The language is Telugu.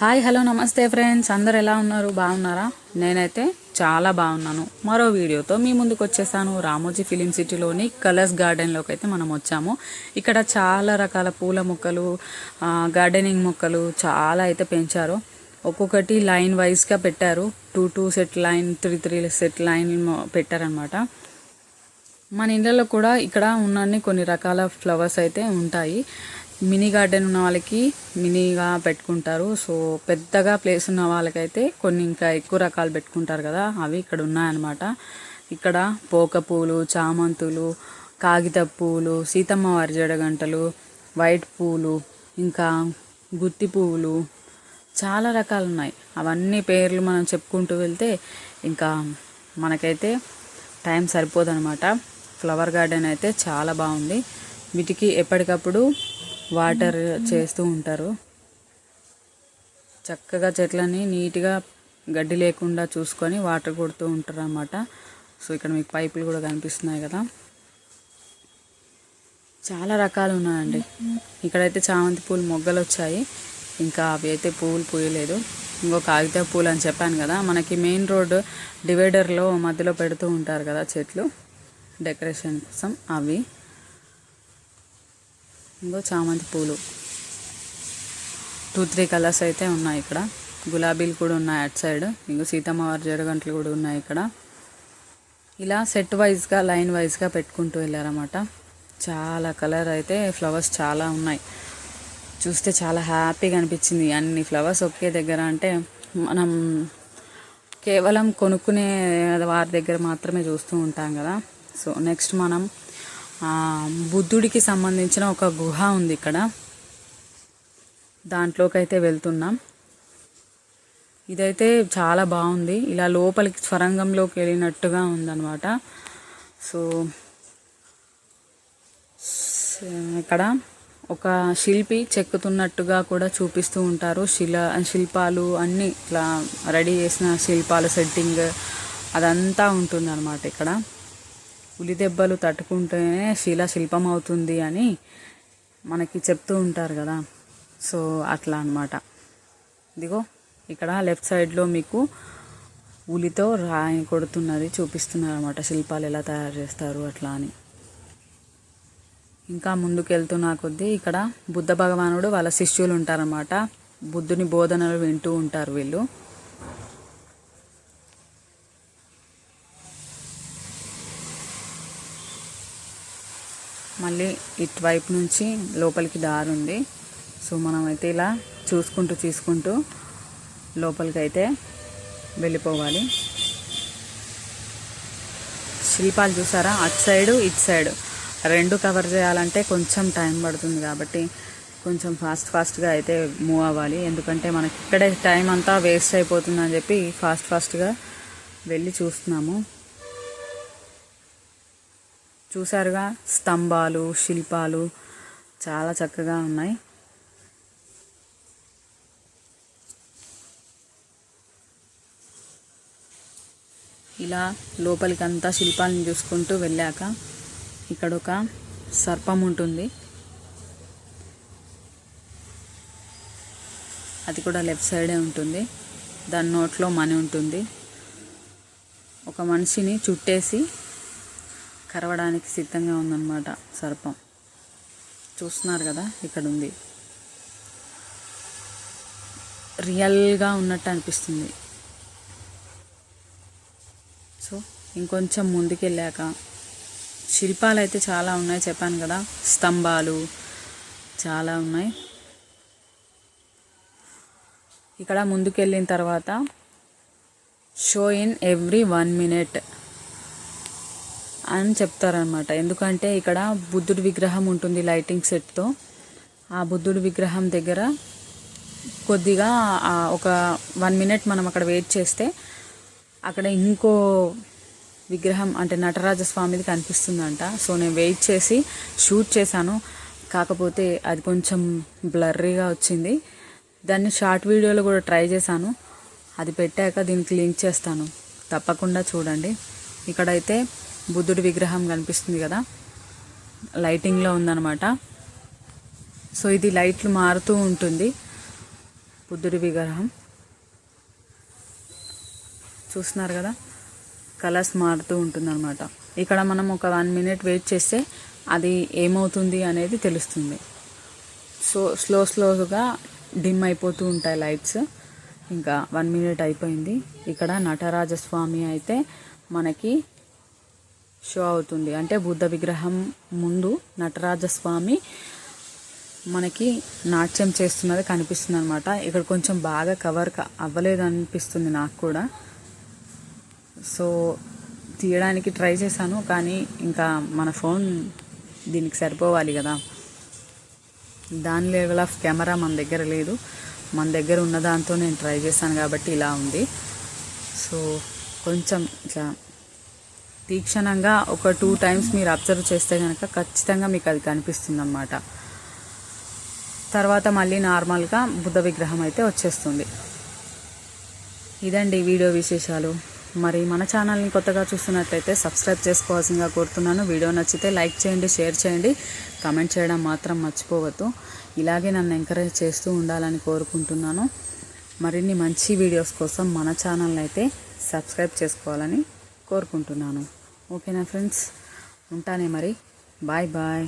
హాయ్ హలో నమస్తే ఫ్రెండ్స్. అందరు ఎలా ఉన్నారు? బాగున్నారా? నేనైతే చాలా బాగున్నాను. మరో వీడియోతో మీ ముందుకు వచ్చేసాను. రామోజీ ఫిలిం సిటీలోని కలర్స్ గార్డెన్లోకి అయితే మనం వచ్చాము. ఇక్కడ చాలా రకాల పూల మొక్కలు గార్డెనింగ్ మొక్కలు చాలా అయితే పెంచారు. ఒక్కొక్కటి లైన్ వైజ్గా పెట్టారు. Two two set line three three set line పెట్టారనమాట మన ఇండ్లలో కూడా ఇక్కడ ఉన్న కొన్ని రకాల ఫ్లవర్స్ అయితే ఉంటాయి. మినీ గార్డెన్ ఉన్న వాళ్ళకి మినీగా పెట్టుకుంటారు. సో పెద్దగా ప్లేస్ ఉన్న వాళ్ళకైతే కొన్ని ఇంకా ఎక్కువ రకాలు పెట్టుకుంటారు కదా అవి ఇక్కడ ఉన్నాయన్నమాట. ఇక్కడ పోక పూలు చామంతులు కాగిత పూలు సీతమ్మ వారి జడగంటలు వైట్ పూలు ఇంకా గుత్తి పువ్వులు చాలా రకాలు ఉన్నాయి. అవన్నీ పేర్లు మనం చెప్పుకుంటూ వెళ్తే ఇంకా మనకైతే టైం సరిపోదనమాట ఫ్లవర్ గార్డెన్ అయితే చాలా బాగుంది. వీటికి ఎప్పటికప్పుడు వాటర్ చేస్తూ ఉంటారు. చక్కగా చెట్లని నీట్గా గడ్డి లేకుండా చూసుకొని వాటర్ కొడుతూ ఉంటారు అన్నమాట సో ఇక్కడ మీకు పైపులు కూడా కనిపిస్తున్నాయి కదా. చాలా రకాలు ఉన్నాయండి. ఇక్కడైతే చామంతి పూలు మొగ్గలు వచ్చాయి. ఇంకా అవి అయితే పువ్వులు పూయలేదు. ఇంకో కాగిత పూలు అని చెప్పాను కదా. మనకి మెయిన్ రోడ్ డివైడర్లో మధ్యలో పెడుతూ ఉంటారు కదా చెట్లు. డెకరేషన్ కోసం అవి. ఇంకో చామంతి పూలు. టూ త్రీ కలర్స్ అయితే ఉన్నాయి ఇక్కడ. గులాబీలు కూడా ఉన్నాయి అటు సైడ్ ఇంకో సీతమ్మ వారి కూడా ఉన్నాయి ఇక్కడ. ఇలా సెట్ వైజ్గా లైన్ వైజ్గా పెట్టుకుంటూ వెళ్ళారన్నమాట. చాలా కలర్ అయితే ఫ్లవర్స్ చాలా ఉన్నాయి. చూస్తే చాలా హ్యాపీగా అనిపించింది. అన్ని ఫ్లవర్స్ ఒకే దగ్గర అంటే మనం కేవలం కొనుక్కునే వారి దగ్గర మాత్రమే చూస్తూ ఉంటాం కదా. సో నెక్స్ట్ మనం బుద్ధుడికి సంబంధించిన ఒక గుహ ఉంది ఇక్కడ. దాంట్లోకైతే వెళ్తున్నాం. ఇదైతే చాలా బాగుంది. ఇలా లోపలికి స్వరంగంలోకి వెళ్ళినట్టుగా ఉందన్నమాట. సో ఇక్కడ ఒక శిల్పి చెక్కుతున్నట్టుగా కూడా చూపిస్తూ ఉంటారు. శిల శిల్పాలు అన్నీ ఇట్లా రెడీ చేసిన శిల్పాలు సెట్టింగ్ అదంతా ఉంటుంది అనమాట ఇక్కడ. ఉలి దెబ్బలు తట్టుకుంటేనే శిల శిల్పం అవుతుంది అని మనకి చెప్తూ ఉంటారు కదా. సో అట్లా అనమాట ఇదిగో ఇక్కడ లెఫ్ట్ సైడ్లో మీకు ఉలితో రాయి కొడుతున్నది చూపిస్తున్నారు అనమాట శిల్పాలు ఎలా తయారు చేస్తారు అట్లా అని. ఇంకా ముందుకు వెళ్తున్న కొద్దీ ఇక్కడ బుద్ధ భగవానుడు వాళ్ళ శిష్యులు ఉంటారన్నమాట. బుద్ధుని బోధనలు వింటూ ఉంటారు వీళ్ళు. మళ్ళీ ఇటువైపు నుంచి లోపలికి దారి ఉంది. సో మనం అయితే ఇలా చూసుకుంటూ తీసుకుంటూ లోపలికి అయితే వెళ్ళిపోవాలి. శిల్పాలు చూసారా? అటు సైడు ఇటు సైడు. రెండు కవర్ చేయాలంటే కొంచెం టైం పడుతుంది కాబట్టి కొంచెం ఫాస్ట్ ఫాస్ట్గా అయితే మూవ్ అవ్వాలి. ఎందుకంటే మనకి ఇక్కడే టైం అంతా వేస్ట్ అయిపోతుందని చెప్పి ఫాస్ట్ ఫాస్ట్గా వెళ్ళి చూస్తున్నాము. చూసారుగా స్తంభాలు శిల్పాలు చాలా చక్కగా ఉన్నాయి. ఇలా లోపలికి అంతా శిల్పాలను చూసుకుంటూ వెళ్ళాక ఇక్కడ ఒక సర్పం ఉంటుంది. అది కూడా లెఫ్ట్ సైడే ఉంటుంది. దాని నోట్లో మని ఉంటుంది. ఒక మనిషిని చుట్టేసి కరవడానికి సిద్ధంగా ఉందన్నమాట సర్పం. చూస్తున్నారు కదా ఇక్కడ ఉంది రియల్గా ఉన్నట్టు అనిపిస్తుంది. సో ఇంకొంచెం ముందుకెళ్ళాక శిల్పాలు అయితే చాలా ఉన్నాయి చెప్పాను కదా. స్తంభాలు చాలా ఉన్నాయి. ఇక్కడ ముందుకెళ్ళిన తర్వాత show in every one minute. అని చెప్తారనమాట ఎందుకంటే ఇక్కడ బుద్ధుడి విగ్రహం ఉంటుంది లైటింగ్ సెట్తో. ఆ బుద్ధుడి విగ్రహం దగ్గర కొద్దిగా ఒక వన్ మినిట్ మనం అక్కడ వెయిట్ చేస్తే అక్కడ ఇంకో విగ్రహం అంటే నటరాజ స్వామిది కనిపిస్తుందంట. సో నేను వెయిట్ చేసి షూట్ చేశాను. కాకపోతే అది కొంచెం బ్లర్రీగా వచ్చింది. దాన్ని షార్ట్ వీడియోలో కూడా ట్రై చేశాను. అది పెట్టాక దీనికి లింక్ చేస్తాను. తప్పకుండా చూడండి. ఇక్కడైతే బుద్ధుడి విగ్రహం కనిపిస్తుంది కదా. లైటింగ్లో ఉందన్నమాట. సో ఇది లైట్లు మారుతూ ఉంటుంది. బుద్ధుడి విగ్రహం. చూస్తున్నారు కదా? కలర్స్ మారుతూ ఉంటుందన్నమాట. ఇక్కడ మనం ఒక వన్ మినిట్ వెయిట్ చేస్తే అది ఏమవుతుంది అనేది తెలుస్తుంది. సో స్లో స్లోగా డిమ్ అయిపోతూ ఉంటాయి లైట్స్ ఇంకా వన్ మినిట్ అయిపోయింది. ఇక్కడ నటరాజస్వామి అయితే మనకి షో అవుతుంది. అంటే బుద్ధ విగ్రహం ముందు నటరాజస్వామి మనకి నాట్యం చేస్తున్నది కనిపిస్తుంది అనమాట ఇక్కడ కొంచెం బాగా కవర్ అవ్వలేదు అనిపిస్తుంది నాకు కూడా. సో తీయడానికి ట్రై చేశాను కానీ ఇంకా మన ఫోన్ దీనికి సరిపోవాలి కదా. దాని లెవెల్ ఆఫ్ కెమెరా మన దగ్గర లేదు. మన దగ్గర ఉన్న దాంతో నేను ట్రై చేశాను కాబట్టి ఇలా ఉంది. సో కొంచెం ఇట్లా తీక్షణంగా ఒక టూ టైమ్స్ మీరు అబ్జర్వ్ చేస్తే కనుక ఖచ్చితంగా మీకు అది కనిపిస్తుంది అన్నమాట తర్వాత మళ్ళీ నార్మల్గా బుద్ధ విగ్రహం అయితే వచ్చేస్తుంది. ఇదండి వీడియో విశేషాలు. మరి మన ఛానల్ని కొత్తగా చూస్తున్నట్లయితే సబ్స్క్రైబ్ చేసుకోవాల్సిందిగా కోరుతున్నాను. వీడియో నచ్చితే లైక్ చేయండి షేర్ చేయండి. కమెంట్ చేయడం మాత్రం మర్చిపోవద్దు. ఇలాగే నన్ను ఎంకరేజ్ చేస్తూ ఉండాలని కోరుకుంటున్నాను. మరిన్ని మంచి వీడియోస్ కోసం మన ఛానల్ని అయితే సబ్స్క్రైబ్ చేసుకోవాలని కోరుకుంటున్నాను. ఓకేనా ఫ్రెండ్స్ ఉంటానే మరి. Bye bye.